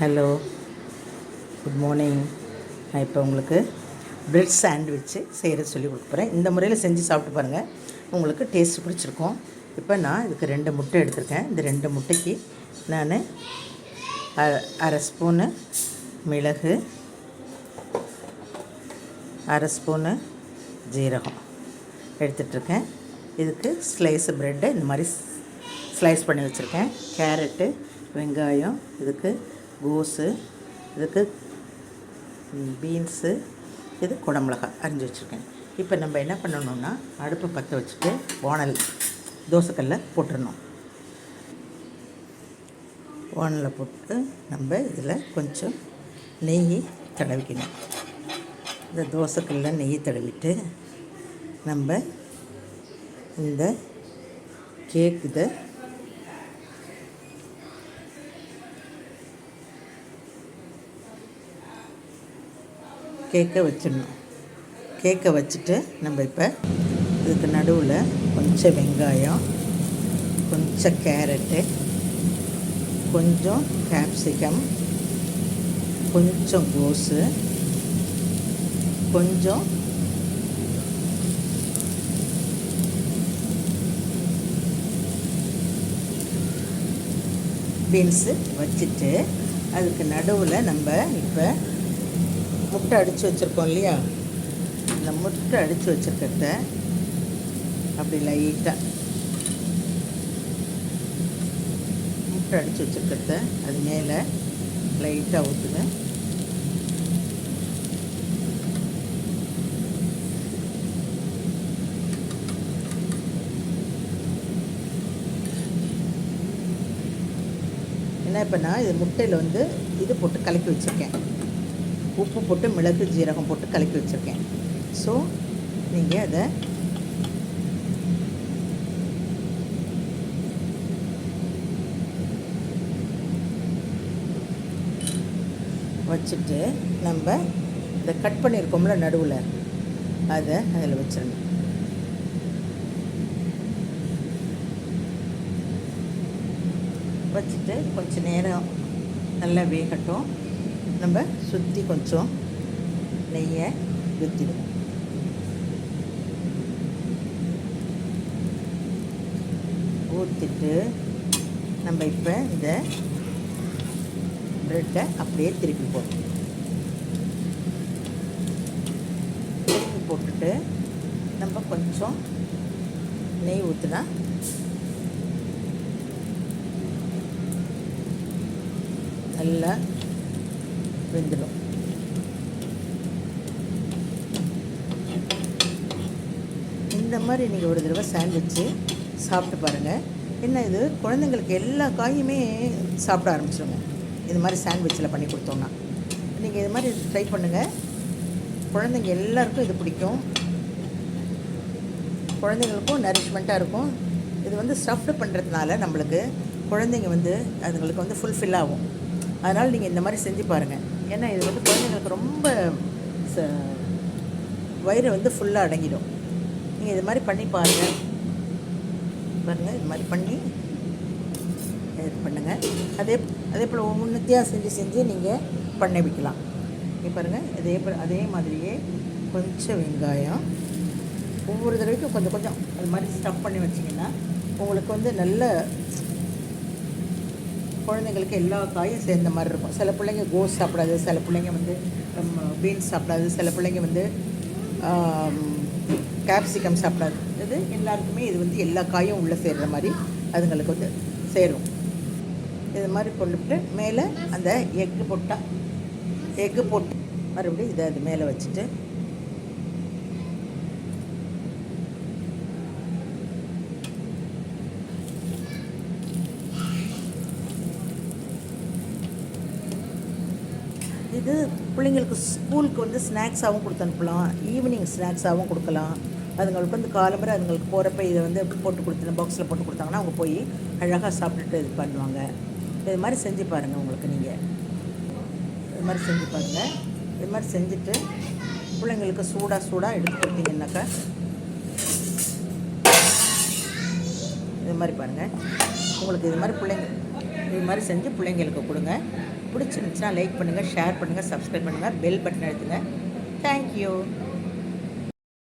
Hello good morning நான் இப்போ உங்களுக்கு பிரெட் சாண்ட்விட்ச்சு செய்கிறது சொல்லி கொடுக்க போகிறேன் இந்த முறையில் செஞ்சு சாப்பிட்டு பாருங்கள் உங்களுக்கு டேஸ்ட் பிடிச்சிருக்கும். இப்போ நான் இதுக்கு ரெண்டு முட்டை எடுத்திருக்கேன். இந்த ரெண்டு முட்டைக்கு நான் அ- அரை ஸ்பூனு மிளகு அரை ஸ்பூனு ஜீரகம் எடுத்துட்ருக்கேன் இதுக்கு ஸ்லைஸ் ப்ரெட்டை இந்த மாதிரி ஸ்லைஸ் பண்ணி வச்சுருக்கேன். கேரட்டு வெங்காயம் இதுக்கு கோஸு இதுக்கு பீன்ஸு இது குடமிளகா அரிஞ்சு வச்சுருக்கேன். இப்போ நம்ம என்ன பண்ணணும்னா அடுப்பை பற்ற வச்சுட்டு ஓனல் தோசைக்கல்ல போட்டுடணும் ஓனலில் போட்டு நம்ம இதில் கொஞ்சம் நெய் தடவிக்கணும். இந்த தோசைக்கல்ல நெய் தடவிட்டு நம்ம இந்த கேக் இதை கேக்கை வச்சிடணும். கேக்கை வச்சுட்டு நம்ம இப்போ இதுக்கு நடுவில் கொஞ்சம் வெங்காயம் கொஞ்சம் கேரட்டு கொஞ்சம் கேப்சிகம் கொஞ்சம் கோஸு கொஞ்சம் பீன்ஸு வச்சுட்டு அதுக்கு நடுவில் நம்ம இப்போ முட்டை அடித்து வச்சுருக்கோம் இல்லையா? இந்த முட்டை அடித்து வச்சுருக்கிறத அப்படி லைட்டாக முட்டை அடித்து வச்சுருக்கிறத அது மேலே லைட்டாக ஊற்றுங்க என்ன இப்போ நான் இது முட்டையில் வந்து இது போட்டு கலக்கி வச்சுருக்கேன். உப்பு போட்டு மிளகு ஜீரகம் போட்டு கலக்கி வச்சுருக்கேன். ஸோ நீங்கள் அதை வச்சுட்டு நம்ம இந்த கட் பண்ணியிருக்கோம்ல நடுவில் அதை அதில் வச்சிடணும். வச்சுட்டு கொஞ்சம் நேரம் நல்லா வேகட்டும். நம்ம சுற்றி கொஞ்சம் நெய்யை ஊற்றிடுவோம் ஊற்றிட்டு நம்ம இப்போ இந்த ப்ரெட்டை அப்படியே திருப்பி போடுவோம் திருப்பி போட்டுட்டு நம்ம கொஞ்சம் நெய் ஊற்றுனா நல்லா வெந்துடும். இந்த மாதிரி நீங்கள் ஒரு தடவை சாண்ட்விச்சு சாப்பிட்டு பாருங்கள் என்ன இது? குழந்தைங்களுக்கு எல்லா காயுமே சாப்பிட ஆரம்பிச்சிருங்க. இது மாதிரி சாண்ட்விச்சில் பண்ணி கொடுத்தோன்னா நீங்கள் இது மாதிரி ட்ரை பண்ணுங்கள் குழந்தைங்க எல்லாருக்கும் இது பிடிக்கும். குழந்தைங்களுக்கும் நரிஷ்மெண்ட்டாக இருக்கும். இது வந்து ஸ்டஃப்டு பண்ணுறதுனால நம்மளுக்கு குழந்தைங்க வந்து அதுங்களுக்கு வந்து ஃபுல்ஃபில் ஆகும். அதனால் நீங்கள் இந்த மாதிரி செஞ்சு பாருங்கள் ஏன்னா இது வந்து குழந்தைங்களுக்கு ரொம்ப ச- வயிறு வந்து ஃபுல்லாக அடங்கிடும். நீங்கள் இது மாதிரி பண்ணி பாருங்கள் பாருங்கள் இது மாதிரி பண்ணி இது பண்ணுங்கள் அதே அதே போல் ஒவ்வொன்றுத்தையாக செஞ்சு செஞ்சு நீங்கள் பண்ண வைக்கலாம். இங்கே பாருங்கள் இதே போல் அதே மாதிரியே கொஞ்சம் வெங்காயம். ஒவ்வொரு தடவைக்கும் கொஞ்சம் கொஞ்சம் அது மாதிரி ஸ்டஃப் பண்ணி வச்சிங்கன்னா உங்களுக்கு வந்து நல்ல குழந்தைங்களுக்கு எல்லா காயும் சேர்ந்த மாதிரி இருக்கும். சில பிள்ளைங்க கோஸ் சாப்பிடாது சில பிள்ளைங்க வந்து பீன்ஸ் சாப்பிடாது சில பிள்ளைங்க வந்து கேப்சிகம் சாப்பிடாது. இது எல்லாருக்குமே இது வந்து எல்லா காயும் உள்ளே சேர்கிற மாதிரி அதுங்களுக்கு வந்து சேரும். இது மாதிரி கொண்டுட்டு மேலே அந்த எக்கு போட்டால் எக்கு போட்டு மறுபடியும் இதை அது மேலே வச்சுட்டு இது பிள்ளைங்களுக்கு ஸ்கூலுக்கு வந்து ஸ்நாக்ஸாகவும் கொடுத்து அனுப்பலாம். ஈவினிங் ஸ்நாக்ஸாகவும் கொடுக்கலாம். அதுங்களுக்கு வந்து காலம்பரை அதுங்களுக்கு போகிறப்ப இதை வந்து போட்டு கொடுத்து பாக்ஸில் போட்டு கொடுத்தாங்கன்னா அவங்க போய் அழகாக சாப்பிட்டுட்டு இது பண்ணுவாங்க. இது மாதிரி செஞ்சு பாருங்கள் உங்களுக்கு நீங்கள் இது மாதிரி செஞ்சு பாருங்கள் இது மாதிரி செஞ்சுட்டு பிள்ளைங்களுக்கு சூடாக சூடாக எடுத்து கொடுத்தீங்கன்னாக்கா இது மாதிரி பாருங்கள் உங்களுக்கு இது மாதிரி பிள்ளைங்க இது மாதிரி செஞ்சு பிள்ளைங்களுக்கு கொடுங்க. பிடிச்சிருந்துச்சுன்னா லைக் பண்ணுங்கள் ஷேர் பண்ணுங்கள் சப்ஸ்கிரைப் பண்ணுங்கள் பெல் பட்டன் எடுத்துங்க தேங்க்யூ